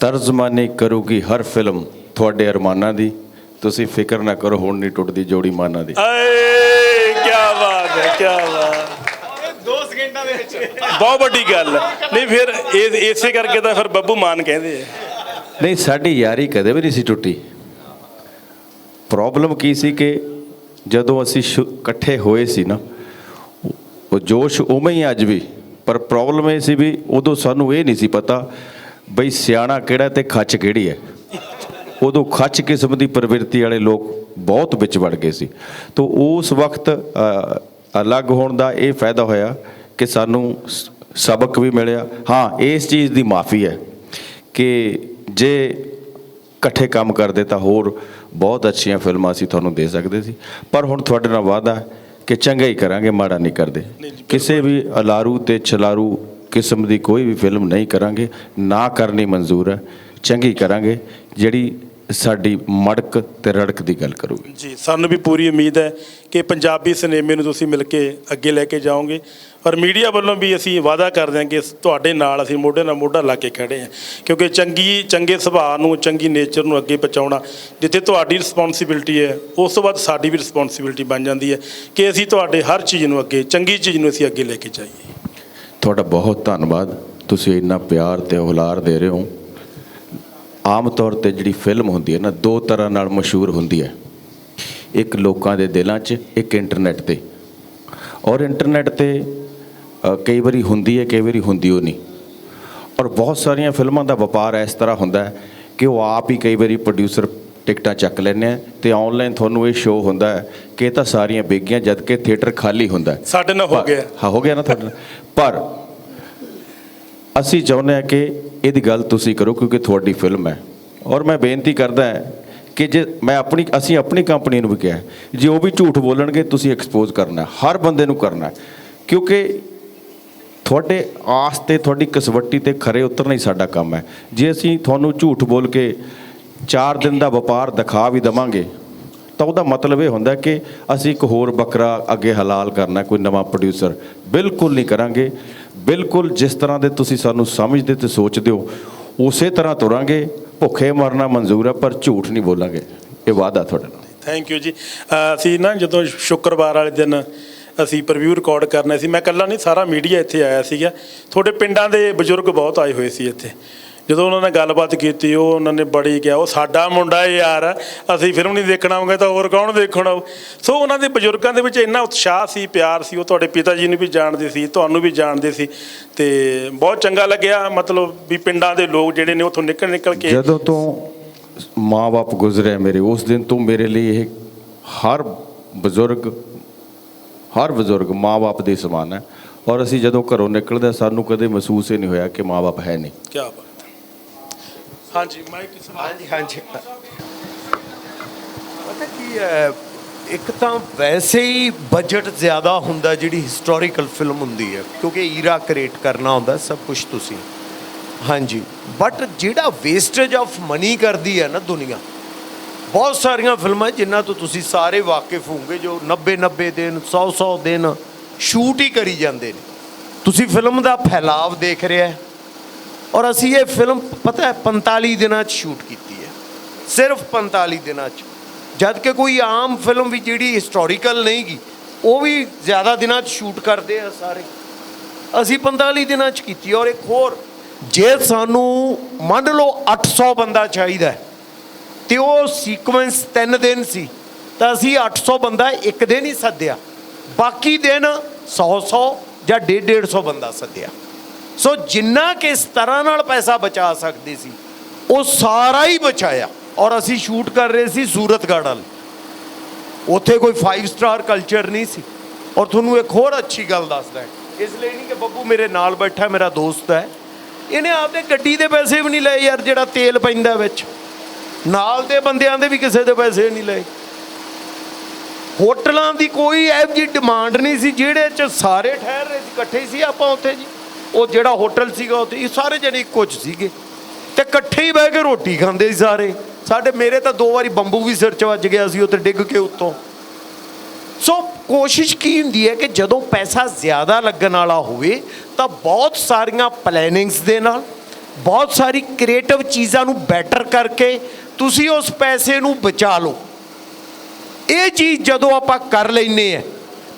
ਤਰਜਮਾਨੀ ਕਰੂਗੀ ਹਰ ਫਿਲਮ ਤੁਹਾਡੇ ਅਰਮਾਨਾਂ ਦੀ। ਤੁਸੀਂ ਫਿਕਰ ਨਾ ਕਰੋ ਹੁਣ ਨਹੀਂ ਟੁੱਟਦੀ ਜੋੜੀ ਮਾਨਾਂ ਦੀ। ਏ ਕੀ ਬਾਤ ਹੈ ਕੀ ਬਾਤ। ਦੋ ਸਕਿੰਟਾਂ ਦੇ ਵਿੱਚ ਬਹੁਤ ਵੱਡੀ ਗੱਲ। ਹੈ। ਨਹੀਂ ਫਿਰ ਇਹ ਇਸੇ ਕਰਕੇ ਤਾਂ ਫਿਰ ਬੱਬੂ ਮਾਨ ਕਹਿੰਦੇ ਆ। ਨਹੀਂ ਸਾਡੀ ਯਾਰੀ ਕਦੇ ਵੀ ਨਹੀਂ ਸੀ ਟੁੱਟੀ। ਪ੍ਰੋਬਲਮ ਕੀ ਸੀ ਕਿ ਜਦੋਂ ਅਸੀਂ ਸ਼ੁ- ਇਕੱਠੇ ਹੋਏ ਸੀ ਨਾ ਉਹ ਜੋਸ਼ ਉਵੇਂ ਹੀ ਅੱਜ ਵੀ ਪਰ ਪ੍ਰੋਬਲਮ ਇਹ ਸੀ ਵੀ ਉਦੋਂ ਸਾਨੂੰ ਇਹ ਨਹੀਂ ਸੀ ਪਤਾ ਬਈ ਸਿਆਣਾ ਕਿਹੜਾ ਤੇ ਖੱਚ ਕਿਹੜੀ ਹੈ? ਉਦੋਂ ਖੱਚ ਕਿਸਮ ਦੀ ਪ੍ਰਵਿਰਤੀ ਵਾਲੇ ਲੋਕ ਬਹੁਤ ਵਿੱਚ ਵੜ ਗਏ ਸੀ। ਤੋਂ ਉਸ ਵਕਤ ਅਲੱਗ ਹੋਣ ਦਾ ਇਹ ਫਾਇਦਾ ਹੋਇਆ ਕਿ ਸਾਨੂੰ ਸਬਕ ਵੀ ਮਿਲਿਆ। ਹਾਂ ਇਸ ਚੀਜ਼ ਦੀ ਮਾਫੀ ਹੈ ਕਿ ਜੇ ਇਕੱਠੇ ਕੰਮ ਕਰਦੇ ਤਾਂ ਹੋਰ ਬਹੁਤ ਅੱਛੀਆਂ ਫਿਲਮਾਂ ਅਸੀਂ ਤੁਹਾਨੂੰ ਦੇ ਸਕਦੇ ਸੀ। ਪਰ ਹੁਣ ਤੁਹਾਡੇ ਨਾਲ ਵਾਅਦਾ ਕਿ ਚੰਗਾ ਹੀ ਕਰਾਂਗੇ ਮਾੜਾ ਨਹੀਂ ਕਰਦੇ। ਕਿਸੇ ਵੀ ਅਲਾਰੂ ਤੇ ਛਲਾਰੂ ਕਿਸਮ ਦੀ ਕੋਈ ਵੀ ਫਿਲਮ ਨਹੀਂ ਕਰਾਂਗੇ, ਨਾ ਕਰਨੀ ਮਨਜ਼ੂਰ ਹੈ, ਚੰਗੀ ਕਰਾਂਗੇ, ਜਿਹੜੀ ਸਾਡੀ ਮੜਕ ਤੇ ਰੜਕ ਦੀ ਗੱਲ ਕਰੂਗੀ। ਜੀ, ਸਾਨੂੰ ਵੀ ਪੂਰੀ ਉਮੀਦ ਹੈ ਕਿ ਪੰਜਾਬੀ ਸਿਨੇਮੇ ਨੂੰ ਤੁਸੀਂ ਮਿਲ ਕੇ ਅੱਗੇ ਲੈ ਕੇ ਜਾਓਗੇ ਔਰ ਮੀਡੀਆ ਵੱਲੋਂ ਵੀ ਅਸੀਂ ਵਾਅਦਾ ਕਰਦੇ ਹਾਂ ਕਿ ਤੁਹਾਡੇ ਨਾਲ ਅਸੀਂ ਮੋਢੇ ਨਾਲ ਮੋਢਾ ਲਾ ਕੇ ਖੜੇ ਹਾਂ, ਕਿਉਂਕਿ ਚੰਗੀ, ਚੰਗੇ ਸੁਭਾਅ ਨੂੰ, ਚੰਗੀ ਨੇਚਰ ਨੂੰ ਅੱਗੇ ਪਹੁੰਚਾਉਣਾ, ਜਿੱਥੇ ਤੁਹਾਡੀ ਰਿਸਪੌਂਸਿਬਿਲਟੀ ਹੈ, ਉਸ ਤੋਂ ਬਾਅਦ ਸਾਡੀ ਵੀ ਰਿਸਪੌਂਸਿਬਿਲਟੀ ਬਣ ਜਾਂਦੀ ਹੈ ਕਿ ਅਸੀਂ ਤੁਹਾਡੇ ਹਰ ਚੀਜ਼ ਨੂੰ ਅੱਗੇ, ਚੰਗੀ ਚੀਜ਼ ਨੂੰ ਅਸੀਂ ਅੱਗੇ ਲੈ ਕੇ ਜਾਈਏ। ਤੁਹਾਡਾ ਬਹੁਤ ਧੰਨਵਾਦ। ਤੁਸੀਂ ਇੰਨਾ ਪਿਆਰ ਤੇ ਹੁਲਾਰ ਦੇ ਰਹੇ ਹੋ। ਆਮ ਤੌਰ ਤੇ ਜਿਹੜੀ ਫਿਲਮ ਹੁੰਦੀ ਹੈ ਨਾ, ਦੋ ਤਰ੍ਹਾਂ ਨਾਲ ਮਸ਼ਹੂਰ ਹੁੰਦੀ ਹੈ। ਇੱਕ ਲੋਕਾਂ ਦੇ ਦਿਲਾਂ 'ਚ, ਇੱਕ ਇੰਟਰਨੈਟ ਤੇ। ਔਰ ਇੰਟਰਨੈਟ ਤੇ ਕਈ ਵਾਰੀ ਹੁੰਦੀ ਹੈ, ਕਈ ਵਾਰੀ ਹੁੰਦੀ ਉਹ ਨਹੀਂ। ਔਰ ਬਹੁਤ ਸਾਰੀਆਂ ਫਿਲਮਾਂ ਦਾ ਵਪਾਰ ਇਸ ਤਰ੍ਹਾਂ ਹੁੰਦਾ ਹੈ ਕਿ ਉਹ ਆਪ ਹੀ ਕਈ ਵਾਰੀ ਪ੍ਰੋਡਿਊਸਰ ਟਿਕਟਾਂ ਚੱਕ ਲੈਂਦੇ ਆ ਤੇ ਆਨਲਾਈਨ ਤੁਹਾਨੂੰ ਇਹ ਸ਼ੋਅ ਹੁੰਦਾ ਹੈ ਕਿ ਇਹ ਤਾਂ ਸਾਰੀਆਂ ਵਿਕ ਜਦ ਕਿ ਥੀਏਟਰ ਖਾਲੀ ਹੁੰਦਾ ਸਾਡੇ ਨਾਲ ਹੋ ਗਿਆ। ਹਾਂ ਹੋ ਗਿਆ ਨਾ ਤੁਹਾਡੇ ਨਾਲ? ਪਰ ਅਸੀਂ ਚਾਹੁੰਦੇ ਹਾਂ ਕਿ ਇਹਦੀ ਗੱਲ ਤੁਸੀਂ ਕਰੋ ਕਿਉਂਕਿ ਤੁਹਾਡੀ ਫਿਲਮ ਹੈ। ਔਰ ਮੈਂ ਬੇਨਤੀ ਕਰਦਾ ਹਾਂ ਕਿ ਜੇ ਮੈਂ ਆਪਣੀ ਅਸੀਂ ਆਪਣੀ ਕੰਪਨੀ ਨੂੰ ਵੀ ਕਿਹਾ ਜੇ ਉਹ ਵੀ ਝੂਠ ਬੋਲਣਗੇ ਤੁਸੀਂ ਐਕਸਪੋਜ਼ ਕਰਨਾ ਹਰ ਬੰਦੇ ਨੂੰ ਕਰਨਾ। ਕਿਉਂਕਿ ਤੁਹਾਡੇ ਆਸ ਤੇ ਤੁਹਾਡੀ ਕਸਵੱਟੀ ਤੇ ਖਰੇ ਉਤਰਨਾ ਹੀ ਸਾਡਾ ਕੰਮ ਹੈ। ਜੇ ਅਸੀਂ ਤੁਹਾਨੂੰ ਝੂਠ ਬੋਲ ਕੇ 4 ਦਿਨ ਦਾ ਵਪਾਰ ਦਿਖਾ ਵੀ ਦਵਾਂਗੇ। ਤਾਂ ਉਹਦਾ ਮਤਲਬ ਇਹ ਹੁੰਦਾ ਕਿ ਅਸੀਂ ਇੱਕ ਹੋਰ ਬੱਕਰਾ ਅੱਗੇ ਹਲਾਲ ਕਰਨਾ, ਕੋਈ ਨਵਾਂ ਪ੍ਰੋਡਿਊਸਰ ਬਿਲਕੁਲ ਨਹੀਂ ਕਰਾਂਗੇ। ਬਿਲਕੁਲ ਜਿਸ ਤਰ੍ਹਾਂ ਦੇ ਤੁਸੀਂ ਸਾਨੂੰ ਸਮਝਦੇ ਤੇ ਸੋਚਦੇ ਹੋ, ਉਸੇ ਤਰ੍ਹਾਂ ਤੁਰਾਂਗੇ। ਭੁੱਖੇ ਮਰਨਾ ਮਨਜ਼ੂਰ ਹੈ ਪਰ ਝੂਠ ਨਹੀਂ ਬੋਲਾਂਗੇ। ਇਹ ਵਾਅਦਾ ਤੁਹਾਡੇ। ਨਾਲ ਥੈਂਕ ਯੂ ਜੀ ਅਸੀਂ ਨਾ ਜਦੋਂ ਸ਼ੁੱਕਰਵਾਰ ਵਾਲੇ ਦਿਨ ਅਸੀਂ ਪ੍ਰੀਵਿਊ ਰਿਕਾਰਡ ਕਰਨਾ ਸੀ, ਮੈਂ ਇਕੱਲਾ ਨਹੀਂ, ਸਾਰਾ ਮੀਡੀਆ ਇੱਥੇ ਆਇਆ ਸੀਗਾ। ਤੁਹਾਡੇ ਪਿੰਡਾਂ ਦੇ ਬਜ਼ੁਰਗ ਬਹੁਤ ਆਏ ਹੋਏ ਸੀ ਇੱਥੇ। ਜਦੋਂ ਉਹਨਾਂ ਨੇ ਗੱਲਬਾਤ ਕੀਤੀ ਉਹ ਉਹਨਾਂ ਨੇ ਬੜੀ ਕਿਹਾ ਉਹ ਸਾਡਾ ਮੁੰਡਾ ਹੈ ਯਾਰ ਅਸੀਂ ਫਿਲਮ ਨਹੀਂ ਦੇਖਣ ਆਉਂਗੇ ਤਾਂ ਹੋਰ ਕੌਣ ਦੇਖਣ ਸੋ ਉਹਨਾਂ ਦੇ ਬਜ਼ੁਰਗਾਂ ਦੇ ਵਿੱਚ ਇੰਨਾ ਉਤਸ਼ਾਹ ਸੀ ਪਿਆਰ ਸੀ ਉਹ ਤੁਹਾਡੇ ਪਿਤਾ ਜੀ ਨੂੰ ਵੀ ਜਾਣਦੇ ਸੀ ਤੁਹਾਨੂੰ ਵੀ ਜਾਣਦੇ ਸੀ ਤੇ ਬਹੁਤ ਚੰਗਾ ਲੱਗਿਆ ਮਤਲਬ ਵੀ ਪਿੰਡਾਂ ਦੇ ਲੋਕ ਜਿਹੜੇ ਨੇ ਉੱਥੋਂ ਨਿਕਲ ਨਿਕਲ ਕੇ ਜਦੋਂ ਤੋਂ ਮਾਂ-ਬਾਪ ਗੁਜ਼ਰੇ ਮੇਰੇ ਉਸ ਦਿਨ ਤੋਂ ਮੇਰੇ ਲਈ ਇਹ ਹਰ ਬਜ਼ੁਰਗ ਹਰ ਬਜ਼ੁਰਗ ਮਾਂ-ਬਾਪ ਦੇ ਸਮਾਨ ਹੈ। ਔਰ ਅਸੀਂ ਜਦੋਂ ਘਰੋਂ ਨਿਕਲਦੇ ਹਾਂ, ਸਾਨੂੰ ਕਦੇ ਮਹਿਸੂਸ ਹੀ ਨਹੀਂ ਹੋਇਆ ਕਿ ਮਾਂ-ਬਾਪ ਹੈ ਨਹੀਂ। ਕੀ ਬਾਤ। ਹਾਂਜੀ ਮਾਈਕ ਸਵਾਲ ਹਾਂਜੀ ਹਾਂਜੀ। ਪਤਾ ਕੀ ਹੈ, ਇੱਕ ਤਾਂ ਵੈਸੇ ਹੀ ਬਜਟ ਜ਼ਿਆਦਾ ਹੁੰਦਾ ਜਿਹੜੀ ਹਿਸਟੋਰੀਕਲ ਫਿਲਮ ਹੁੰਦੀ ਹੈ, ਕਿਉਂਕਿ ਈਰਾ ਕ੍ਰੀਏਟ ਕਰਨਾ ਹੁੰਦਾ, ਸਭ ਕੁਝ ਤੁਸੀਂ। ਹਾਂਜੀ ਬਟ ਜਿਹੜਾ ਵੇਸਟੇਜ ਆਫ ਮਨੀ ਕਰਦੀ ਹੈ ਨਾ ਦੁਨੀਆ, ਬਹੁਤ ਸਾਰੀਆਂ ਫਿਲਮਾਂ ਜਿਨ੍ਹਾਂ ਤੋਂ ਤੁਸੀਂ ਸਾਰੇ ਵਾਕਿਫ ਹੋਵੋਗੇ, ਜੋ 90 90 ਦਿਨ 100 100 ਦਿਨ ਸ਼ੂਟ ਹੀ ਕਰੀ ਜਾਂਦੇ ਨੇ। ਤੁਸੀਂ ਫਿਲਮ ਦਾ ਫੈਲਾਵ ਦੇਖ ਰਿਹਾ ਹੈ ਔਰ ਅਸੀਂ ਇਹ ਫਿਲਮ ਪਤਾ ਹੈ 45 ਦਿਨਾਂ 'ਚ ਸ਼ੂਟ ਕੀਤੀ ਹੈ ਸਿਰਫ 45 ਦਿਨਾਂ 'ਚ ਜਦ ਕਿ ਕੋਈ ਆਮ ਫਿਲਮ ਵੀ ਜਿਹੜੀ ਹਿਸਟੋਰੀਕਲ ਨਹੀਂ ਗੀ ਉਹ ਵੀ ਜ਼ਿਆਦਾ ਦਿਨਾਂ 'ਚ ਸ਼ੂਟ ਕਰਦੇ ਆ ਸਾਰੇ ਅਸੀਂ 45 ਦਿਨਾਂ 'ਚ ਕੀਤੀ ਔਰ ਇੱਕ ਹੋਰ ਜੇ ਸਾਨੂੰ ਮੰਨ ਲਓ 800 ਬੰਦਾ ਚਾਹੀਦਾ ਹੈ ਤੇ ਉਹ ਸੀਕੁਐਂਸ 3 ਦਿਨ ਸੀ ਤਾਂ ਅਸੀਂ 800 ਬੰਦਾ ਇੱਕ ਦਿਨ ਹੀ ਸੱਦਿਆ ਬਾਕੀ ਦਿਨ 100 100 ਜਾਂ 150 150 ਬੰਦਾ ਸੱਦਿਆ ਸੋ ਜਿੰਨਾ ਕਿਸ ਤਰ੍ਹਾਂ ਨਾਲ ਪੈਸਾ ਬਚਾ ਸਕਦੇ ਸੀ, ਉਹ ਸਾਰਾ ਹੀ ਬਚਾਇਆ। ਔਰ ਅਸੀਂ ਸ਼ੂਟ ਕਰ ਰਹੇ ਸੀ ਸੂਰਤਗੜ੍ਹ ਵਾਲ। ਉੱਥੇ ਕੋਈ 5 ਸਟਾਰ ਕਲਚਰ ਨਹੀਂ ਸੀ। ਔਰ ਤੁਹਾਨੂੰ ਇੱਕ ਹੋਰ ਅੱਛੀ ਗੱਲ ਦੱਸਦਾ ਇਸ ਲਈ ਨਹੀਂ ਕਿ ਬੱਬੂ ਮੇਰੇ ਨਾਲ ਬੈਠਾ ਮੇਰਾ ਦੋਸਤ ਹੈ। ਇਹਨੇ ਆਪਦੇ ਗੱਡੀ ਦੇ ਪੈਸੇ ਵੀ ਨਹੀਂ ਲਏ ਯਾਰ, ਜਿਹੜਾ ਤੇਲ ਪੈਂਦਾ ਵਿੱਚ। ਨਾਲ ਦੇ ਬੰਦਿਆਂ ਦੇ ਵੀ ਕਿਸੇ ਦੇ ਪੈਸੇ ਨਹੀਂ ਲਏ। ਹੋਟਲਾਂ ਦੀ ਕੋਈ ਇਹੋ ਜਿਹੀ ਡਿਮਾਂਡ ਨਹੀਂ ਸੀ, ਜਿਹੜੇ ਚ ਸਾਰੇ ਠਹਿਰ ਰਹੇ ਸੀ, ਇਕੱਠੇ ਸੀ ਆਪਾਂ ਉੱਥੇ ਜੀ। ਉਹ ਜਿਹੜਾ ਹੋਟਲ ਸੀਗਾ ਉੱਥੇ, ਇਹ ਸਾਰੇ ਜਣੇ ਕੁਝ ਸੀਗੇ। ਤੇ ਇਕੱਠੇ ਹੀ ਬਹਿ ਕੇ ਰੋਟੀ ਖਾਂਦੇ ਸੀ ਸਾਰੇ। ਸਾਡੇ ਮੇਰੇ ਤਾਂ ਦੋ ਵਾਰੀ ਬੰਬੂ ਵੀ ਸਿਰ ਚ ਵੱਜ ਗਿਆ ਸੀ, ਉੱਥੇ ਡਿੱਗ ਕੇ ਉੱਤੋਂ। ਸੋ ਕੋਸ਼ਿਸ਼ ਕੀ ਹੁੰਦੀ ਹੈ ਕਿ ਜਦੋਂ ਪੈਸਾ ਜ਼ਿਆਦਾ ਲੱਗਣ ਵਾਲਾ ਹੋਵੇ, ਤਾਂ ਬਹੁਤ ਸਾਰੀਆਂ ਪਲੈਨਿੰਗਸ ਦੇ ਨਾਲ, ਬਹੁਤ ਸਾਰੀ ਕ੍ਰੀਏਟਿਵ ਚੀਜ਼ਾਂ ਨੂੰ ਬੈਟਰ ਕਰਕੇ ਤੁਸੀਂ ਉਸ ਪੈਸੇ ਨੂੰ ਬਚਾ ਲਓ। ਇਹ ਚੀਜ਼ ਜਦੋਂ ਆਪਾਂ ਕਰ ਲੈਨੇ ਆ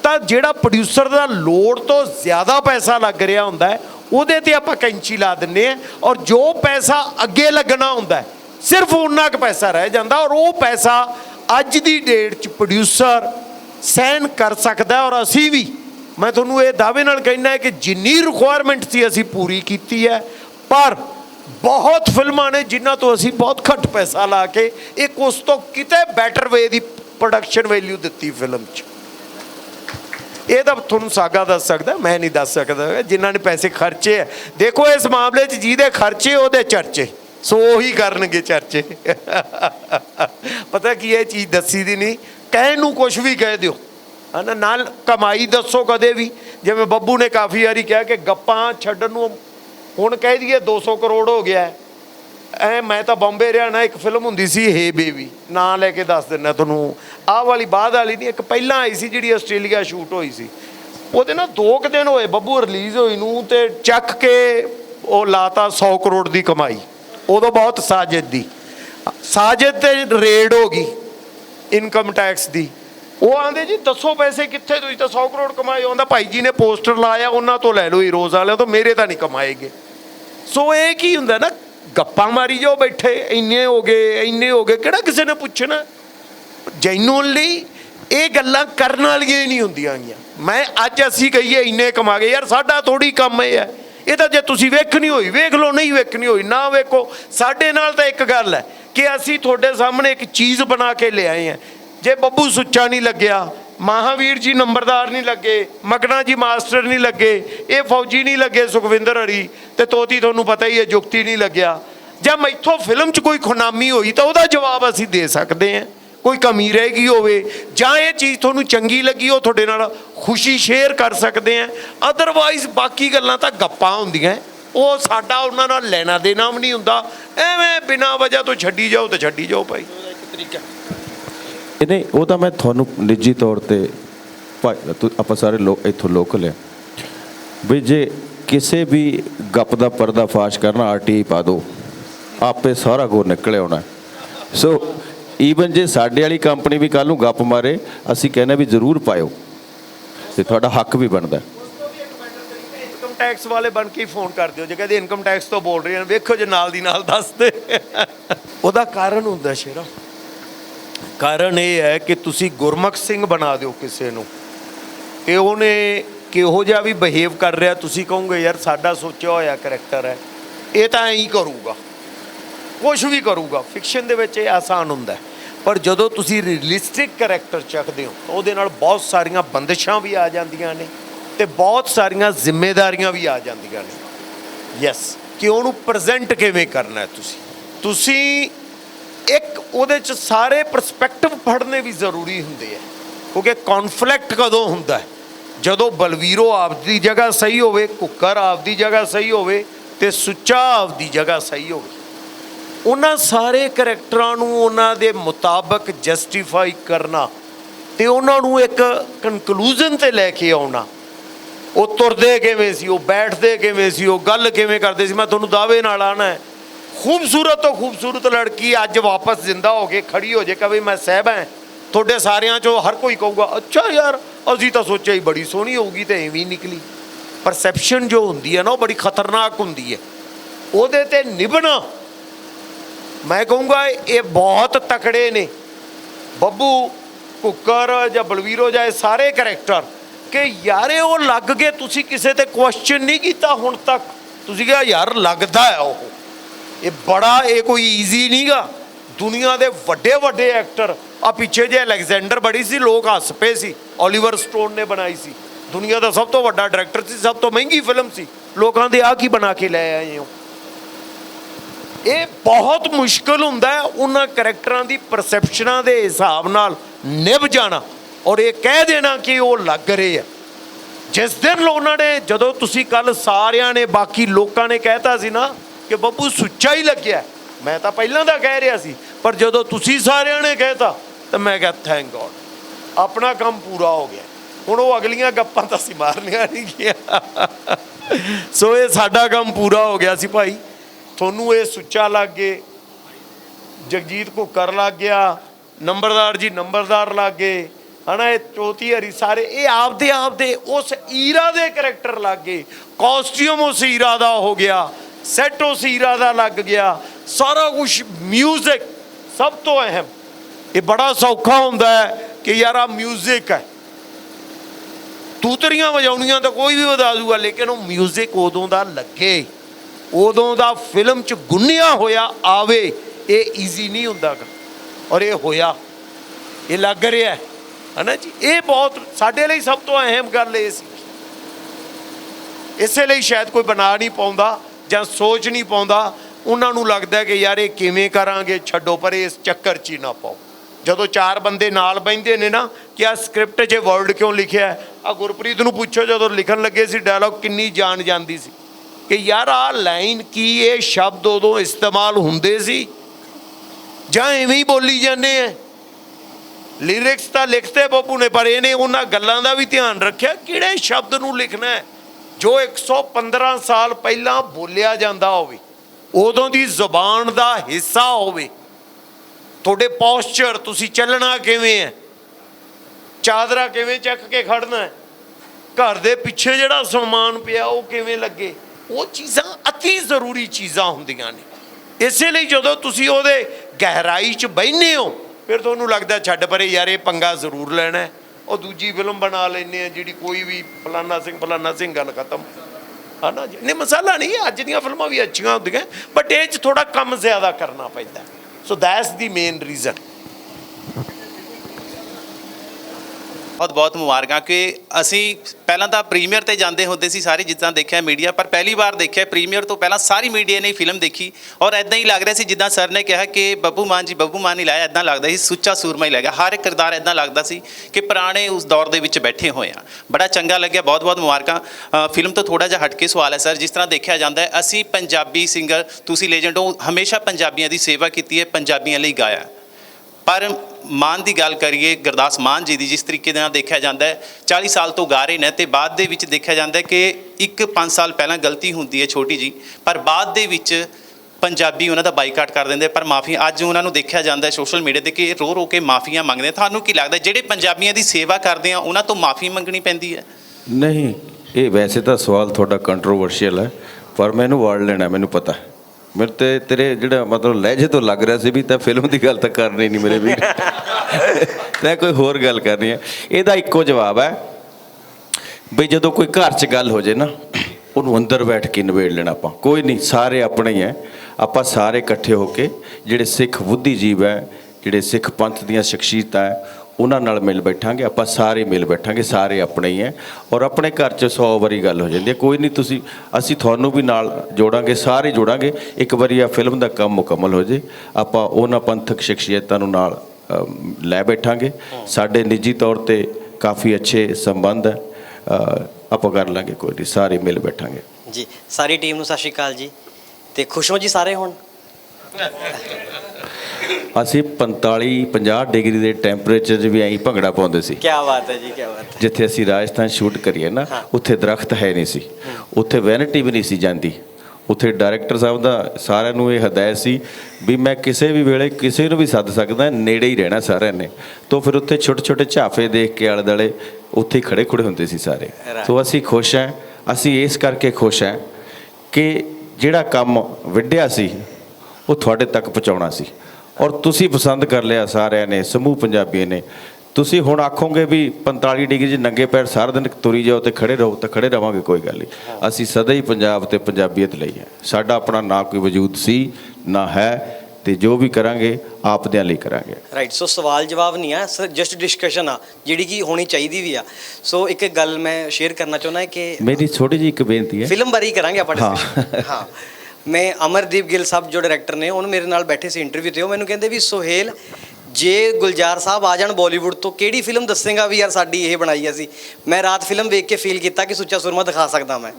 ਤਾਂ ਜਿਹੜਾ ਪ੍ਰੋਡਿਊਸਰ ਦਾ ਲੋੜ ਤੋਂ ਜ਼ਿਆਦਾ ਪੈਸਾ ਲੱਗ ਰਿਹਾ ਹੁੰਦਾ ਹੈ, ਉਹਦੇ ਤੇ ਆਪਾਂ ਕੈਂਚੀ ਲਾ ਦਿੰਨੇ ਆ ਔਰ ਜੋ ਪੈਸਾ ਅੱਗੇ ਲੱਗਣਾ ਹੁੰਦਾ ਸਿਰਫ ਉਨਾ ਕੁ ਪੈਸਾ ਰਹਿ ਜਾਂਦਾ ਔਰ ਉਹ ਪੈਸਾ ਅੱਜ ਦੀ ਡੇਟ 'ਚ ਪ੍ਰੋਡਿਊਸਰ ਸਹਿਨ ਕਰ ਸਕਦਾ ਔਰ ਅਸੀਂ ਵੀ। ਮੈਂ ਤੁਹਾਨੂੰ ਇਹ ਦਾਅਵੇ ਨਾਲ ਕਹਿਣਾ ਹੈ ਕਿ ਜਿੰਨੀ ਰਿਕੁਆਇਰਮੈਂਟ ਸੀ ਅਸੀਂ ਪੂਰੀ ਕੀਤੀ ਹੈ, ਪਰ ਬਹੁਤ ਫਿਲਮਾਂ ਨੇ ਜਿਨ੍ਹਾਂ ਤੋਂ ਅਸੀਂ ਬਹੁਤ ਘੱਟ ਪੈਸਾ ਲਾ ਕੇ ਇੱਕ ਉਸ ਤੋਂ ਕਿਤੇ ਬੈਟਰ ਵੇ ਦੀ ਪ੍ਰੋਡਕਸ਼ਨ ਵੈਲਿਊ ਦਿੱਤੀ ਫਿਲਮ 'ਚ। ਇਹ ਤਾਂ ਤੁਹਾਨੂੰ ਸਾਗਾ ਦੱਸ ਸਕਦਾ, ਮੈਂ ਨਹੀਂ ਦੱਸ ਸਕਦਾ ਜਿਨ੍ਹਾਂ ਨੇ ਪੈਸੇ ਖਰਚੇ ਆ। ਦੇਖੋ ਇਸ ਮਾਮਲੇ 'ਚ ਜਿਹਦੇ ਖਰਚੇ, ਉਹਦੇ ਚਰਚੇ। ਸੋ ਉਹੀ ਕਰਨਗੇ ਚਰਚੇ। ਪਤਾ ਕੀ ਇਹ ਚੀਜ਼ ਦੱਸੀ ਦੀ ਨਹੀਂ। ਕਹਿਣ ਨੂੰ ਕੁਝ ਵੀ ਕਹਿ ਦਿਓ। ਹਨਾ, ਨਾਲ ਕਮਾਈ ਦੱਸੋ ਕਦੇ ਵੀ। ਜਿਵੇਂ ਬੱਬੂ ਨੇ ਕਾਫੀ ਵਾਰੀ ਕਿਹਾ ਕਿ ਗੱਪਾਂ ਛੱਡਣ ਨੂੰ ਹੁਣ ਕਹਿ ਦਈਏ 200 ਕਰੋੜ ਹੋ ਗਿਆ। ਹੈ ਐ, ਮੈਂ ਤਾਂ ਬੰਬੇ ਰਿਹਾ ਨਾ ਇੱਕ ਫਿਲਮ ਹੁੰਦੀ ਸੀ, ਹੇ ਬੇਬੀ। ਨਾਂ ਲੈ ਕੇ ਦੱਸ ਦਿੰਦਾ ਤੁਹਾਨੂੰ। ਆਹ ਵਾਲੀ ਬਾਅਦ ਵਾਲੀ ਨਹੀਂ, ਇੱਕ ਪਹਿਲਾਂ ਆਈ ਸੀ ਜਿਹੜੀ ਆਸਟ੍ਰੇਲੀਆ ਸ਼ੂਟ ਹੋਈ ਸੀ। ਉਹਦੇ ਨਾਲ ਦੋ ਕੁ ਦਿਨ ਹੋਏ, ਬੱਬੂ ਰਿਲੀਜ਼ ਹੋਈ ਨੂੰ ਤੇ ਚੱਕ ਕੇ ਉਹ ਲਾਤਾ 100 ਕਰੋੜ ਦੀ ਕਮਾਈ। ਉਦੋਂ ਬਹੁਤ ਸਾਜਿਦ ਦੀ। ਸਾਜਿਦ ਤੇ ਰੇਡ ਹੋ ਗਈ ਇਨਕਮ ਟੈਕਸ ਦੀ। ਉਹ ਆਂਦੇ ਜੀ, ਦੱਸੋ ਪੈਸੇ ਕਿੱਥੇ, ਤੁਸੀਂ ਤਾਂ 100 ਕਰੋੜ ਕਮਾਏ ਆਉਂਦਾ ਭਾਈ ਜੀ ਨੇ ਪੋਸਟਰ ਲਾਇਆ, ਉਹਨਾਂ ਤੋਂ ਲੈ ਲਓ ਹੀਰੋਜ਼ ਵਾਲਿਆਂ ਤੋਂ, ਮੇਰੇ ਤਾਂ ਨਹੀਂ ਕਮਾਏਗੇ। ਸੋ ਇਹ ਕੀ ਹੁੰਦਾ ਨਾ ਗੱਪਾਂ ਮਾਰੀ ਜਾਓ ਬੈਠੇ, ਇੰਨੇ ਹੋ ਗਏ, ਇੰਨੇ ਹੋ ਗਏ, ਕਿਹੜਾ ਕਿਸੇ ਨੇ ਪੁੱਛਣਾ? ਜੈਨੂਅਨਲੀ ਇਹ ਗੱਲਾਂ ਕਰਨ ਵਾਲੀਆਂ ਹੀ ਨਹੀਂ ਹੁੰਦੀਆਂ ਗੀਆਂ ਮੈਂ ਅੱਜ ਅਸੀਂ ਕਹੀਏ ਇੰਨੇ ਕਮਾ ਗਏ, ਯਾਰ ਸਾਡਾ ਥੋੜੀ ਕੰਮ ਇਹ ਹੈ। ਇਹ ਤਾਂ ਜੇ ਤੁਸੀਂ ਵੇਖਣੀ ਹੋਈ, ਵੇਖ ਲਓ, ਨਹੀਂ ਵੇਖਣੀ ਹੋਈ, ਨਾ ਵੇਖੋ। ਸਾਡੇ ਨਾਲ ਤਾਂ ਇੱਕ ਗੱਲ ਹੈ ਕਿ ਅਸੀਂ ਤੁਹਾਡੇ ਸਾਹਮਣੇ ਇੱਕ ਚੀਜ਼ ਬਣਾ ਕੇ ਲਿਆਏ ਹਾਂ। ਜੇ ਬੱਬੂ ਸੁੱਚਾ ਨਹੀਂ ਲੱਗਿਆ ਮਹਾਵੀਰ ਜੀ ਨੰਬਰਦਾਰ ਨਹੀਂ ਲੱਗੇ, ਮਗਨਾ ਜੀ ਮਾਸਟਰ ਨਹੀਂ ਲੱਗੇ, ਇਹ ਫੌਜੀ ਨਹੀਂ ਲੱਗੇ ਸੁਖਵਿੰਦਰ ਹਰੀ, ਤੇ ਤੋਤੀ ਤੁਹਾਨੂੰ ਪਤਾ ਹੀ ਹੈ, ਜੁਗਤੀ ਨਹੀਂ ਲੱਗਿਆ। ਜਾਂ ਮੈਥੋਂ ਫਿਲਮ 'ਚ ਕੋਈ ਖੁਨਾਮੀ ਹੋਈ ਤਾਂ ਉਹਦਾ ਜਵਾਬ ਅਸੀਂ ਦੇ ਸਕਦੇ ਹਾਂ। ਕੋਈ ਕਮੀ ਰਹਿ ਗਈ ਹੋਵੇ, ਜਾਂ ਇਹ ਚੀਜ਼ ਤੁਹਾਨੂੰ ਚੰਗੀ ਲੱਗੀ, ਉਹ ਤੁਹਾਡੇ ਨਾਲ ਖੁਸ਼ੀ ਸ਼ੇਅਰ ਕਰ ਸਕਦੇ ਆ ਅਦਰਵਾਈਜ਼ ਬਾਕੀ ਗੱਲਾਂ ਤਾਂ ਗੱਪਾਂ ਹੁੰਦੀਆਂ ਉਹ ਸਾਡਾ ਉਹਨਾਂ ਨਾਲ ਲੈਣਾ ਦੇਣਾ ਵੀ ਨਹੀਂ ਹੁੰਦਾ। ਐਵੇਂ ਬਿਨਾਂ ਵਜ੍ਹਾ ਤੋਂ ਛੱਡੀ ਜਾਓ ਤਾਂ ਛੱਡੀ ਜਾਓ ਭਾਈ। ਤਰੀਕਾ। ਨਹੀਂ ਉਹ ਤਾਂ ਮੈਂ ਤੁਹਾਨੂੰ ਨਿੱਜੀ ਤੌਰ ਤੇ ਭਾਈ ਤੁ- ਆਪਾਂ ਸਾਰੇ ਲੋਕ ਇੱਥੋਂ ਲੋਕਲ ਆ। ਵੀ ਜੇ ਕਿਸੇ ਵੀ ਗੱਪ ਦਾ ਪਰਦਾ ਫਾਸ਼ ਕਰਨਾ ਆਰਟੀਆਈ ਪਾ ਦਿਓ ਆਪੇ ਸਾਰਾ ਗੋ ਨਿਕਲ ਆਉਣਾ। ਸੋ ਈਵਨ ਜੇ ਸਾਡੇ ਵਾਲੀ ਕੰਪਨੀ ਵੀ ਕੱਲ ਨੂੰ ਗੱਪ ਮਾਰੇ ਅਸੀਂ ਕਹਿੰਦੇ ਵੀ ਜ਼ਰੂਰ ਪਾਇਓ। ਤੇ ਤੁਹਾਡਾ ਹੱਕ ਵੀ ਬਣਦਾ। ਇਨਕਮ ਟੈਕਸ ਵਾਲੇ ਬਣ ਕੇ ਹੀ ਫੋਨ ਕਰ ਦਿਓ। ਜੇ ਕਹਿੰਦੇ ਇਨਕਮ ਟੈਕਸ ਤੋਂ ਬੋਲ ਰਹੇ ਹਨ ਵੇਖੋ ਜੇ ਨਾਲ ਦੀ ਨਾਲ ਦੱਸ ਦੇ। ਉਹਦਾ ਕਾਰਨ ਹੁੰਦਾ ਸ਼ੇਰਾ। ਕਾਰਨ ਇਹ ਹੈ ਕਿ ਤੁਸੀਂ ਗੁਰਮੁਖ ਸਿੰਘ ਬਣਾ ਦਿਓ ਕਿਸੇ ਨੂੰ। ਤੇ ਉਹਨੇ ਕਿਹੋ ਜਿਹਾ ਵੀ ਬਿਹੇਵ ਕਰ ਰਿਹਾ, ਤੁਸੀਂ ਕਹੋਗੇ, ਯਾਰ, ਸਾਡਾ ਸੋਚਿਆ ਹੋਇਆ ਕਰੈਕਟਰ ਹੈ। ਇਹ ਤਾਂ ਐਂ ਹੀ ਕਰੂਗਾ। ਕੁਝ ਵੀ ਕਰੂਗਾ। ਫਿਕਸ਼ਨ ਦੇ ਵਿੱਚ ਇਹ ਆਸਾਨ ਹੁੰਦਾ ਪਰ ਜਦੋਂ ਤੁਸੀਂ ਰੀਅਲਿਸਟਿਕ ਕਰੈਕਟਰ ਚੱਕਦੇ ਹੋ, ਤਾਂ ਉਹਦੇ ਨਾਲ ਬਹੁਤ ਸਾਰੀਆਂ ਬੰਦਿਸ਼ਾਂ ਵੀ ਆ ਜਾਂਦੀਆਂ ਨੇ ਤੇ ਬਹੁਤ ਸਾਰੀਆਂ ਜ਼ਿੰਮੇਵਾਰੀਆਂ ਵੀ ਆ ਜਾਂਦੀਆਂ ਨੇ। ਯੈਸ ਕਿ ਉਹਨੂੰ ਪ੍ਰੈਜ਼ੈਂਟ ਕਿਵੇਂ ਕਰਨਾ ਹੈ ਤੁਸੀਂ? ਤੁਸੀਂ ਇੱਕ ਉਹਦੇ ਚ ਸਾਰੇ ਪਰਸਪੈਕਟਿਵ ਪੜ੍ਹਨੇ ਵੀ ਜ਼ਰੂਰੀ ਹੁੰਦੇ ਆ। ਕਿਉਂਕਿ ਕਨਫਲਿਕਟ ਕਦੋਂ ਹੁੰਦਾ ਜਦੋਂ ਬਲਵੀਰੋ ਆਪਦੀ ਜਗ੍ਹਾ ਸਹੀ ਹੋਵੇ, ਕੁੱਕਰ ਆਪਦੀ ਜਗ੍ਹਾ ਸਹੀ ਹੋਵੇ ਤੇ ਸੁੱਚਾ ਆਪਦੀ ਜਗ੍ਹਾ ਸਹੀ ਹੋਵੇ। ਉਹਨਾਂ ਸਾਰੇ ਕਰੈਕਟਰਾਂ ਨੂੰ ਉਹਨਾਂ ਦੇ ਮੁਤਾਬਕ ਜਸਟੀਫਾਈ ਕਰਨਾ ਤੇ ਉਹਨਾਂ ਨੂੰ ਇੱਕ ਕਨਕਲੂਜਨ ਤੇ ਲੈ ਕੇ ਆਉਣਾ। ਉਹ ਤੁਰਦੇ ਕਿਵੇਂ ਸੀ? ਉਹ ਬੈਠਦੇ ਕਿਵੇਂ ਸੀ? ਉਹ ਗੱਲ ਕਿਵੇਂ ਕਰਦੇ ਸੀ? ਮੈਂ ਤੁਹਾਨੂੰ ਦਾਅਵੇ ਨਾਲ ਆਣਾ ਹੈ। ਖੂਬਸੂਰਤ ਤੋਂ ਖੂਬਸੂਰਤ ਲੜਕੀ ਅੱਜ ਵਾਪਸ ਜ਼ਿੰਦਾ ਹੋ ਕੇ ਖੜੀ ਹੋ ਜੇ, ਕਵੇ ਮੈਂ ਸਹਿਬ ਹਾਂ, ਤੁਹਾਡੇ ਸਾਰਿਆਂ ਚੋਂ ਹਰ ਕੋਈ ਕਹੂਗਾ, ਅੱਛਾ ਯਾਰ, ਅਸੀਂ ਤਾਂ ਸੋਚਿਆ ਹੀ ਬੜੀ ਸੋਹਣੀ ਹੋਊਗੀ ਤੇ ਐਵੇਂ ਨਿਕਲੀ। ਪਰਸੈਪਸ਼ਨ ਜੋ ਹੁੰਦੀ ਹੈ ਨਾ, ਉਹ ਬੜੀ ਖਤਰਨਾਕ ਹੁੰਦੀ ਹੈ। ਉਹਦੇ ਤੇ ਨਿਭਣਾ, ਮੈਂ ਕਹੂੰਗਾ, ਇਹ ਬਹੁਤ ਤਕੜੇ ਨੇ। ਬੱਬੂ ਕੁੱਕਰ ਜਾਂ ਬਲਵੀਰੋ ਜਾਂ ਇਹ ਸਾਰੇ ਕਰੈਕਟਰ ਕਿ ਯਾਰੇ ਉਹ ਲੱਗ ਗਏ, ਤੁਸੀਂ ਕਿਸੇ ਤੇ ਕੁਐਸਚਨ ਨਹੀਂ ਕੀਤਾ ਹੁਣ ਤੱਕ। ਤੁਸੀਂ ਕਿਹਾ, ਯਾਰ, ਲੱਗਦਾ ਹੈ ਉਹ। ਇਹ ਬੜਾ ਇਹ ਕੋਈ ਈਜ਼ੀ ਨਹੀਂਗਾ। ਦੁਨੀਆ ਦੇ ਵੱਡੇ ਵੱਡੇ ਐਕਟਰ ਆ ਪਿੱਛੇ ਜੇ ਅਲੈਗਜ਼ੈਂਡਰ ਬੜੀ ਸੀ, ਲੋਕ ਹੱਸ ਪਏ ਸੀ ਓਲੀਵਰ ਸਟੋਨ ਨੇ ਬਣਾਈ ਸੀ। ਦੁਨੀਆ ਦਾ ਸਭ ਤੋਂ ਵੱਡਾ ਡਾਇਰੈਕਟਰ ਸੀ, ਸਭ ਤੋਂ ਮਹਿੰਗੀ ਫਿਲਮ ਸੀ। ਲੋਕਾਂ ਦੇ ਆ ਕੀ ਬਣਾ ਕੇ ਲੈ ਆਏ ਹੋ? ਇਹ ਬਹੁਤ ਮੁਸ਼ਕਲ ਹੁੰਦਾ ਹੈ ਉਹਨਾਂ ਕਰੈਕਟਰਾਂ ਦੀ ਪਰਸੈਪਸ਼ਨਾਂ ਦੇ ਹਿਸਾਬ ਨਾਲ ਨਿਭ ਜਾਣਾ। ਔਰ ਇਹ ਕਹਿ ਦੇਣਾ ਕਿ ਉਹ ਲੱਗ ਰਹੇ ਆ। ਜਿਸ ਦਿਨ ਉਹਨਾਂ ਨੇ, ਜਦੋਂ ਤੁਸੀਂ ਕੱਲ ਸਾਰਿਆਂ ਨੇ, ਬਾਕੀ ਲੋਕਾਂ ਨੇ ਕਹਿਤਾ ਸੀ ਨਾ ਕਿ ਬੱਬੂ ਸੁੱਚਾ ਹੀ ਲੱਗਿਆ। ਮੈਂ ਤਾਂ ਪਹਿਲਾਂ ਦਾ ਕਹਿ ਰਿਹਾ ਸੀ, ਪਰ ਜਦੋਂ ਤੁਸੀਂ ਸਾਰਿਆਂ ਨੇ ਕਹਿਤਾ, ਤਾਂ ਮੈਂ ਕਿਹਾ ਥੈਂਕ ਗੋਡ ਆਪਣਾ ਕੰਮ ਪੂਰਾ ਹੋ ਗਿਆ। ਹੁਣ ਉਹ ਅਗਲੀਆਂ ਗੱਪਾਂ ਤਾਂ ਅਸੀਂ ਮਾਰਨੀਆਂ ਨਹੀਂ ਗਿਆ। ਸੋ ਇਹ ਸਾਡਾ ਕੰਮ ਪੂਰਾ ਹੋ ਗਿਆ ਸੀ ਭਾਈ। ਤੁਹਾਨੂੰ ਇਹ ਸੁੱਚਾ ਲੱਗ ਗਏ। ਜਗਜੀਤ ਘੁੱਕਰ ਲੱਗ ਗਿਆ। ਨੰਬਰਦਾਰ ਜੀ ਨੰਬਰਦਾਰ ਲੱਗ ਗਏ। ਹਨਾ, ਇਹ ਚੌਥੀ ਹਰੀ ਸਾਰੇ, ਇਹ ਆਪਦੇ ਆਪਦੇ ਉਸ ਈਰਾ ਦੇ ਕੈਰੈਕਟਰ ਲੱਗ ਗਏ। ਕਾਸਟਿਊਮ ਉਸ ਈਰਾ ਦਾ ਹੋ ਗਿਆ। ਸੈੱਟ ਉਸ ਈਰਾ ਦਾ ਲੱਗ ਗਿਆ ਸਾਰਾ ਕੁਝ 뮤직 ਸਭ ਤੋਂ ਅਹਿਮ ਇਹ ਬੜਾ ਸੌਖਾ ਹੁੰਦਾ ਹੈ ਕਿ ਯਾਰ ਆ 뮤직 ਹੈ ਤੂਤਰੀਆਂ ਵਜਾਉਣੀਆਂ ਤਾਂ ਕੋਈ ਵੀ ਵਜਾ ਦੂਗਾ ਲੇਕਿਨ ਉਹ 뮤직 ਉਦੋਂ ਦਾ ਲੱਗੇ ਉਦੋਂ ਦਾ ਫਿਲਮ ਚ ਗੁੰਨਿਆ ਹੋਇਆ ਆਵੇ ਇਹ ਈਜ਼ੀ ਨਹੀਂ ਹੁੰਦਾ ਗਾ। ਔਰ ਇਹ ਹੋਇਆ ਇਹ ਲੱਗ ਰਿਹਾ ਹੈ ਹਨਾ ਜੀ ਇਹ ਬਹੁਤ ਸਾਡੇ ਲਈ ਸਭ ਤੋਂ ਅਹਿਮ ਗੱਲ ਇਹ ਸੀ ਇਸੇ ਲਈ ਸ਼ਾਇਦ ਕੋਈ ਬਣਾ ਨਹੀਂ ਪਾਉਂਦਾ ਜਾਂ ਸੋਚ ਨਹੀਂ ਪਾਉਂਦਾ, ਉਹਨਾਂ ਨੂੰ ਲੱਗਦਾ ਕਿ ਯਾਰ ਇਹ ਕਿਵੇਂ ਕਰਾਂਗੇ, ਛੱਡੋ, ਪਰ ਇਸ ਚੱਕਰ 'ਚ ਹੀ ਨਾ ਪਾਓ। ਜਦੋਂ ਚਾਰ ਬੰਦੇ ਨਾਲ ਬੈੰਦੇ ਨੇ ਨਾ, ਕਿ ਆ ਸਕ੍ਰਿਪਟ 'ਚ ਵਰਡ ਕਿਉਂ ਲਿਖਿਆ ਆ ਗੁਰਪ੍ਰੀਤ ਨੂੰ ਪੁੱਛੋ, ਜਦੋਂ ਲਿਖਣ ਲੱਗੇ ਸੀ ਡਾਇਲੌਗ ਕਿੰਨੀ ਜਾਣ ਜਾਂਦੀ ਸੀ। ਕਿ ਯਾਰ ਆ ਲਾਈਨ ਕੀ ਇਹ ਸ਼ਬਦ ਉਦੋਂ ਇਸਤੇਮਾਲ ਹੁੰਦੇ ਸੀ? ਜਾਂ ਐਵੇਂ ਹੀ ਬੋਲੀ ਜਾਂਦੇ ਆ ਲਿਰਿਕਸ ਤਾਂ ਲਿਖਤੇ ਬੱਬੂ ਨੇ, ਪਰ ਇਹਨੇ ਉਹਨਾਂ ਗੱਲਾਂ ਦਾ ਵੀ ਧਿਆਨ ਰੱਖਿਆ, ਕਿਹੜੇ ਸ਼ਬਦ ਨੂੰ ਲਿਖਣਾ ਹੈ? ਜੋ 115 ਸਾਲ ਪਹਿਲਾਂ ਬੋਲਿਆ ਜਾਂਦਾ ਹੋਵੇ, ਉਦੋਂ ਦੀ ਜ਼ੁਬਾਨ ਦਾ ਹਿੱਸਾ ਹੋਵੇ, ਤੁਹਾਡੇ ਪੋਸਚਰ ਤੁਸੀਂ ਚੱਲਣਾ ਕਿਵੇਂ ਹੈ? ਚਾਦਰਾ ਕਿਵੇਂ ਚੱਕ ਕੇ ਖੜਨਾ ਹੈ? ਘਰ ਦੇ ਪਿੱਛੇ ਜਿਹੜਾ ਸਮਾਨ ਪਿਆ, ਉਹ ਕਿਵੇਂ ਲੱਗੇ? ਉਹ ਚੀਜ਼ਾਂ ਅਤੀ ਜ਼ਰੂਰੀ ਚੀਜ਼ਾਂ ਹੁੰਦੀਆਂ ਨੇ। ਇਸੇ ਲਈ ਜਦੋਂ ਤੁਸੀਂ ਉਹਦੇ ਗਹਿਰਾਈ 'ਚ ਬੈਠਨੇ ਹੋ, ਫਿਰ ਤੁਹਾਨੂੰ ਲੱਗਦਾ, ਛੱਡ ਪਰੇ ਯਾਰ, ਇਹ ਪੰਗਾ ਜ਼ਰੂਰ ਲੈਣਾ ਹੈ। ਉਹ ਦੂਜੀ ਫਿਲਮ ਬਣਾ ਲੈਨੇ ਆ ਜਿਹੜੀ ਕੋਈ ਵੀ ਫਲਾਨਾ ਸਿੰਘ ਫਲਾਨਾ ਸਿੰਘ ਗੱਲ ਖਤਮ। ਹਨਾ ਜੀ? ਨਹੀਂ, ਮਸਾਲਾ ਨਹੀਂ ਅੱਜ ਦੀਆਂ ਫਿਲਮਾਂ ਵੀ ਅੱਛੀਆਂ ਹੁੰਦੀਆਂ ਬਟ ਇਹ 'ਚ ਥੋੜਾ ਕੰਮ ਜ਼ਿਆਦਾ ਕਰਨਾ ਪੈਂਦਾ। So that's the main reason ਬਹੁਤ ਬਹੁਤ ਮੁਬਾਰਕਾਂ ਕਿ ਅਸੀਂ ਪਹਿਲਾਂ ਤਾਂ ਪ੍ਰੀਮੀਅਰ ਤੇ ਜਾਂਦੇ ਹੁੰਦੇ ਸੀ ਸਾਰੇ ਜਿੱਦਾਂ ਦੇਖਿਆ ਮੀਡੀਆ, ਪਰ ਪਹਿਲੀ ਵਾਰ ਦੇਖਿਆ ਪ੍ਰੀਮੀਅਰ ਤੋਂ ਪਹਿਲਾਂ ਸਾਰੀ ਮੀਡੀਆ ਨੇ ਫਿਲਮ ਦੇਖੀ ਔਰ ਐਦਾਂ ਹੀ ਲੱਗ ਰਿਹਾ ਸੀ ਜਿੱਦਾਂ ਸਰ ਨੇ ਕਿਹਾ ਕਿ ਬੱਬੂ ਮਾਨ ਜੀ, ਬੱਬੂ ਮਾਨ ਹੀ ਲਾਇਆ ਐਦਾਂ ਲੱਗਦਾ ਸੀ ਸੁੱਚਾ ਸੂਰਮਾ ਹੀ ਲੱਗਾ ਹਰ ਇੱਕ ਕਿਰਦਾਰ ਐਦਾਂ ਲੱਗਦਾ ਸੀ ਕਿ ਪੁਰਾਣੇ ਉਸ ਦੌਰ ਦੇ ਵਿੱਚ ਬੈਠੇ ਹੋਏ ਆ। ਬੜਾ ਚੰਗਾ ਲੱਗਿਆ, ਬਹੁਤ ਬਹੁਤ ਮੁਬਾਰਕਾਂ। ਫਿਲਮ ਤੋਂ ਥੋੜਾ ਜਿਹਾ ਹਟ ਕੇ ਸਵਾਲ ਹੈ ਸਰ, ਜਿਸ ਤਰ੍ਹਾਂ ਦੇਖਿਆ ਜਾਂਦਾ ਹੈ, ਅਸੀਂ ਪੰਜਾਬੀ ਸਿੰਗਰ, ਤੁਸੀਂ ਲੈਜੈਂਡ ਹੋ, ਹਮੇਸ਼ਾ ਪੰਜਾਬੀਆਂ ਦੀ ਸੇਵਾ ਕੀਤੀ ਹੈ, ਪੰਜਾਬੀਆਂ ਲਈ ਗਾਇਆ। ਪਰ ਮਾਨ ਦੀ ਗੱਲ ਕਰੀਏ, ਗੁਰਦਾਸ ਮਾਨ ਜੀ ਦੀ ਜਿਸ ਤਰੀਕੇ ਦੇ ਨਾਲ ਦੇਖਿਆ ਜਾਂਦਾ ਹੈ 40 ਸਾਲ ਤੋਂ ਗਾ ਰਹੇ ਨੇ ਤੇ ਬਾਅਦ ਦੇ ਵਿੱਚ ਦੇਖਿਆ ਜਾਂਦਾ ਹੈ ਕਿ ਇੱਕ 5 ਸਾਲ ਪਹਿਲਾਂ ਗਲਤੀ ਹੁੰਦੀ ਹੈ ਛੋਟੀ ਜੀ ਪਰ ਬਾਅਦ ਦੇ ਵਿੱਚ ਪੰਜਾਬੀ ਉਹਨਾਂ ਦਾ ਬਾਈਕਾਟ ਕਰ ਦਿੰਦੇ ਪਰ ਮਾਫੀ, ਅੱਜ ਉਹਨਾਂ ਨੂੰ ਦੇਖਿਆ ਜਾਂਦਾ ਸੋਸ਼ਲ ਮੀਡੀਆ ਤੇ ਕਿ ਰੋ ਰੋ ਕੇ ਮਾਫੀਆਂ ਮੰਗਦੇ ਤੁਹਾਨੂੰ ਕੀ ਲੱਗਦਾ ਜਿਹੜੇ ਪੰਜਾਬੀਆਂ ਦੀ ਸੇਵਾ ਕਰਦੇ ਆ, ਉਹਨਾਂ ਤੋਂ ਮਾਫੀ ਮੰਗਣੀ ਪੈਂਦੀ ਹੈ ਨਹੀਂ, ਇਹ ਵੈਸੇ ਤਾਂ ਸਵਾਲ ਤੁਹਾਡਾ ਕੰਟਰੋਵਰਸ਼ੀਅਲ ਹੈ, ਪਰ ਮੈਨੂੰ ਵਰਡ ਲੈਣਾ ਮੈਨੂੰ ਪਤਾ ਹੈ। ਮੇਰੇ ਤੇ ਤੇਰੇ ਜਿਹੜਾ ਮਤਲਬ ਲਹਿਜੇ ਤੋਂ ਲੱਗ ਰਿਹਾ ਸੀ ਵੀ ਤਾਂ ਫਿਲਮ ਦੀ ਗੱਲ ਤਾਂ ਕਰਨੀ ਨਹੀਂ ਮੇਰੇ ਵੀਰ। ਤੈਂ ਕੋਈ ਹੋਰ ਗੱਲ ਕਰਨੀ ਹੈ ਇਹਦਾ ਇੱਕੋ ਜਵਾਬ ਹੈ ਵੀ ਜਦੋਂ ਕੋਈ ਘਰ 'ਚ ਗੱਲ ਹੋ ਜੇ ਨਾ, ਉਹਨੂੰ ਅੰਦਰ ਬੈਠ ਕੇ ਨਿਬੇੜ ਲੈਣਾ ਆਪਾਂ। ਕੋਈ ਨਹੀਂ, ਸਾਰੇ ਆਪਣੇ ਹੀ ਹੈ। ਆਪਾਂ ਸਾਰੇ ਇਕੱਠੇ ਹੋ ਕੇ ਜਿਹੜੇ ਸਿੱਖ ਬੁੱਧੀਜੀਵ ਹੈ, ਜਿਹੜੇ ਸਿੱਖ ਪੰਥ ਦੀਆਂ ਸ਼ਖਸੀਅਤਾਂ ਹੈ ਉਹਨਾਂ ਨਾਲ ਮਿਲ ਬੈਠਾਂਗੇ, ਆਪਾਂ ਸਾਰੇ ਮਿਲ ਬੈਠਾਂਗੇ, ਸਾਰੇ ਆਪਣੇ ਹੀ ਹੈ ਔਰ ਆਪਣੇ ਘਰ 'ਚ 100 ਵਾਰੀ ਗੱਲ ਹੋ ਜਾਂਦੀ ਹੈ। ਕੋਈ ਨਹੀਂ, ਤੁਸੀਂ, ਅਸੀਂ ਤੁਹਾਨੂੰ ਵੀ ਨਾਲ ਜੋੜਾਂਗੇ, ਸਾਰੇ ਜੋੜਾਂਗੇ, ਇੱਕ ਵਾਰੀ ਆ ਫਿਲਮ ਦਾ ਕੰਮ ਮੁਕੰਮਲ ਹੋ ਜੇ, ਆਪਾਂ ਉਹਨਾਂ ਪੰਥਕ ਸ਼ਖਸੀਅਤਾਂ ਨੂੰ ਨਾਲ ਲੈ ਬੈਠਾਂਗੇ। ਸਾਡੇ ਨਿੱਜੀ ਤੌਰ ਤੇ ਕਾਫੀ ਅੱਛੇ ਸੰਬੰਧ ਹੈ। ਆਪਾਂ ਕਰ ਲਾਂਗੇ, ਕੋਈ ਨਹੀਂ, ਸਾਰੇ ਮਿਲ ਬੈਠਾਂਗੇ। ਜੀ, ਸਾਰੀ ਟੀਮ ਨੂੰ ਸਤਿ ਸ਼੍ਰੀ ਅਕਾਲ ਜੀ। ਤੇ ਖੁਸ਼ ਹੋ ਜੀ ਸਾਰੇ ਹੁਣ? ਅਸੀਂ 45 50 ਡਿਗਰੀ ਦੇ ਟੈਂਪਰੇਚਰ 'ਚ ਵੀ ਐਂ ਭੰਗੜਾ ਪਾਉਂਦੇ ਸੀ। ਕੀ ਬਾਤ ਹੈ ਜੀ ਕੀ ਬਾਤ ਹੈ। ਜਿੱਥੇ ਅਸੀਂ ਰਾਜਸਥਾਨ ਸ਼ੂਟ ਕਰੀਏ ਨਾ। ਉੱਥੇ ਦਰਖਤ ਹੈ ਨਹੀਂ ਸੀ। ਉੱਥੇ ਵੈਨਿਟੀ ਵੀ ਨਹੀਂ ਸੀ ਜਾਂਦੀ। ਉੱਥੇ ਡਾਇਰੈਕਟਰ ਸਾਹਿਬ ਦਾ ਸਾਰਿਆਂ ਨੂੰ ਇਹ ਹਦਾਇਤ ਸੀ ਵੀ ਮੈਂ ਕਿਸੇ ਵੀ ਵੇਲੇ ਕਿਸੇ ਨੂੰ ਵੀ ਸੱਦ ਸਕਦਾ ਨੇੜੇ ਹੀ ਰਹਿਣਾ ਸਾਰਿਆਂ ਨੇ। ਤੋਂ ਫਿਰ ਉੱਥੇ ਛੋਟੇ ਛੋਟੇ ਝਾਫੇ ਦੇਖ ਕੇ ਆਲੇ ਦੁਆਲੇ ਉੱਥੇ ਖੜੇ ਖੜੇ ਹੁੰਦੇ ਸੀ ਸਾਰੇ. ਸੋ ਅਸੀਂ ਖੁਸ਼ ਹਾਂ ਅਸੀਂ ਇਸ ਕਰਕੇ ਖੁਸ਼ ਹਾਂ ਕਿ ਜਿਹੜਾ ਕੰਮ ਵਿੱਢਿਆ ਸੀ ਉਹ ਤੁਹਾਡੇ ਤੱਕ ਪਹੁੰਚਾਉਣਾ ਸੀ। ਔਰ ਤੁਸੀਂ ਪਸੰਦ ਕਰ ਲਿਆ ਸਾਰਿਆਂ ਨੇ ਸਮੂਹ ਪੰਜਾਬੀਆਂ ਨੇ। ਤੁਸੀਂ ਹੁਣ ਆਖੋਗੇ ਵੀ 45 ਡਿਗਰੀ 'ਚ ਨੰਗੇ ਪੈਰ ਸਾਰਾ ਦਿਨ ਤੁਰੀ ਜਾਓ ਤੇ ਖੜੇ ਰਹੋ ਤਾਂ ਖੜੇ ਰਵਾਂਗੇ ਕੋਈ ਗੱਲ ਨਹੀਂ। ਅਸੀਂ ਸਦਾ ਹੀ ਪੰਜਾਬ ਤੇ ਪੰਜਾਬੀਅਤ ਲਈ ਹੈ। ਸਾਡਾ ਆਪਣਾ ਨਾ ਕੋਈ ਵਜੂਦ ਸੀ ਨਾ ਹੈ ਤੇ ਜੋ ਵੀ ਕਰਾਂਗੇ ਆਪਦਿਆਂ ਲਈ ਕਰਾਂਗੇ। ਰਾਈਟ ਸੋ ਸਵਾਲ ਜਵਾਬ ਨਹੀਂ ਆ ਸਰ ਜਸਟ ਡਿਸਕਸ਼ਨ ਆ ਜਿਹੜੀ ਕਿ ਹੋਣੀ ਚਾਹੀਦੀ ਵੀ ਆ। ਸੋ ਇੱਕ ਗੱਲ ਮੈਂ ਸ਼ੇਅਰ ਕਰਨਾ ਚਾਹੁੰਦਾ ਕਿ ਮੇਰੀ ਛੋਟੀ ਜਿਹੀ ਇੱਕ ਬੇਨਤੀ ਹੈ। ਫਿਲਮ ਬਾਰੇ ਕਰਾਂਗੇ ਆਪਾਂ ਹਾਂ। discussion। ਹਾਂ। ਮੈਂ ਅਮਰਦੀਪ ਗਿੱਲ ਸਾਹਿਬ ਜੋ ਡਾਇਰੈਕਟਰ ਨੇ ਉਹ ਮੇਰੇ ਨਾਲ ਬੈਠੇ ਸੀ ਇੰਟਰਵਿਊ ਤੇ ਉਹ ਮੈਨੂੰ ਕਹਿੰਦੇ ਵੀ ਸੁਹੇਲ ਜੇ ਗੁਲਜ਼ਾਰ ਸਾਹਿਬ ਆ ਜਾਣ ਬਾਲੀਵੁੱਡ ਤੋਂ ਕਿਹੜੀ ਫਿਲਮ ਦੱਸੇਗਾ ਵੀ ਯਾਰ ਸਾਡੀ ਇਹ ਬਣਾਈ ਆ ਸੀ ਮੈਂ ਰਾਤ ਫਿਲਮ ਵੇਖ ਕੇ ਫੀਲ ਕੀਤਾ ਕਿ ਸੁੱਚਾ ਸੁਰਮਾ ਦਿਖਾ ਸਕਦਾ ਮੈਂ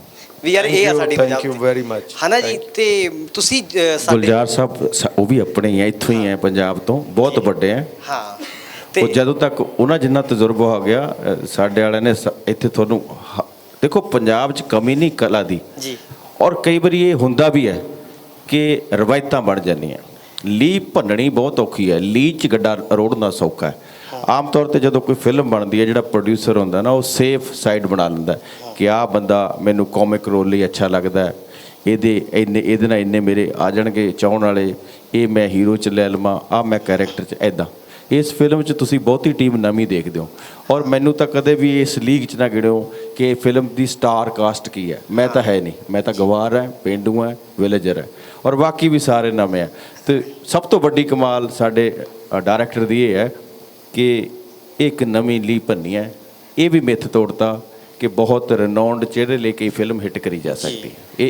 ਵੀ ਯਾਰ ਇਹ ਆ ਸਾਡੀ ਥੈਂਕ ਯੂ ਵੈਰੀ ਮਚ ਹਨਾ ਜੀ? ਤੇ ਤੁਸੀਂ ਅ, ਸਾਡੇ ਗੁਲਜ਼ਾਰ ਸਾਹਿਬ ਸ- ਉਹ ਵੀ ਆਪਣੇ ਹੀ ਆ ਇੱਥੋਂ ਹੀ ਆ ਪੰਜਾਬ ਤੋਂ ਬਹੁਤ ਵੱਡੇ ਆ। ਹਾਂ। ਉਹ ਤੇ ਜਦੋਂ ਤੱਕ ਉਹਨਾਂ ਜਿੰਨਾ ਤਜਰਬਾ ਹੋ ਗਿਆ ਅ, ਸਾਡੇ ਵਾਲਿਆਂ ਨੇ ਸ- ਇੱਥੇ ਤੁਹਾਨੂੰ ਹ- ਦੇਖੋ ਪੰਜਾਬ 'ਚ ਕਮੀ ਨਹੀਂ ਕਲਾ ਦੀ। ਜੀ। ਔਰ ਕਈ ਵਾਰੀ ਇਹ ਹੁੰਦਾ ਵੀ ਹੈ ਕਿ ਰਵਾਇਤਾਂ ਬਣ ਜਾਂਦੀਆਂ। ਲੀਹ ਭੰਨਣੀ ਬਹੁਤ ਔਖੀ ਹੈ। ਲੀਹ ਚ ਗੱਡਾ ਰੋੜਨਾ ਸੌਖਾ ਹੈ। ਆਮ ਤੌਰ ਤੇ ਜਦੋਂ ਕੋਈ ਫਿਲਮ ਬਣਦੀ ਹੈ, ਜਿਹੜਾ ਪ੍ਰੋਡਿਊਸਰ ਹੁੰਦਾ ਨਾ, ਉਹ ਸੇਫ ਸਾਈਡ ਬਣਾ ਲੈਂਦਾ ਕਿ ਆਹ ਬੰਦਾ ਮੈਨੂੰ ਕਾਮਿਕ ਰੋਲ ਲਈ ਅੱਛਾ ਲੱਗਦਾ ਹੈ। ਇਹਦੇ ਇੰਨੇ, ਇਹਦੇ ਨਾਲ ਇੰਨੇ ਮੇਰੇ ਆ ਜਾਣਗੇ ਚਾਹਣ ਵਾਲੇ। ਇਹ ਮੈਂ ਹੀਰੋ ਚ ਲੈ ਲਵਾਂ ਆ ਮੈਂ ਕੈਰੈਕਟਰ ਚ ਐਦਾਂ ਇਸ ਫਿਲਮ 'ਚ ਤੁਸੀਂ ਬਹੁਤੀ ਟੀਮ ਨਵੀਂ ਦੇਖਦੇ ਹੋ। ਔਰ ਮੈਨੂੰ ਤਾਂ ਕਦੇ ਵੀ ਇਸ ਲੀਗ 'ਚ ਨਾ ਗਿਣਿਓ ਕਿ ਫਿਲਮ ਦੀ ਸਟਾਰ ਕਾਸਟ ਕੀ ਹੈ। ਮੈਂ ਤਾਂ ਹੈ ਨਹੀਂ। ਮੈਂ ਤਾਂ ਗਵਾਰ ਹੈ ਪੇਂਡੂ ਹੈ ਵਿਲੇਜਰ ਹੈ। ਔਰ ਬਾਕੀ ਵੀ ਸਾਰੇ ਨਵੇਂ ਹੈ ਤੇ ਸਭ ਤੋਂ ਵੱਡੀ ਕਮਾਲ ਸਾਡੇ ਡਾਇਰੈਕਟਰ ਦੀ ਇਹ ਹੈ ਕਿ ਇੱਕ ਨਵੀਂ ਲੀਹ ਭੰਨੀ ਹੈ। ਇਹ ਵੀ ਮਿੱਥ ਤੋੜਤਾ ਕਿ ਬਹੁਤ ਰਿਨਾਉਂਡ ਚਿਹਰੇ ਲੈ ਕੇ ਫਿਲਮ ਹਿੱਟ ਕਰੀ ਜਾ ਸਕਦੀ ਹੈ। ਇਹ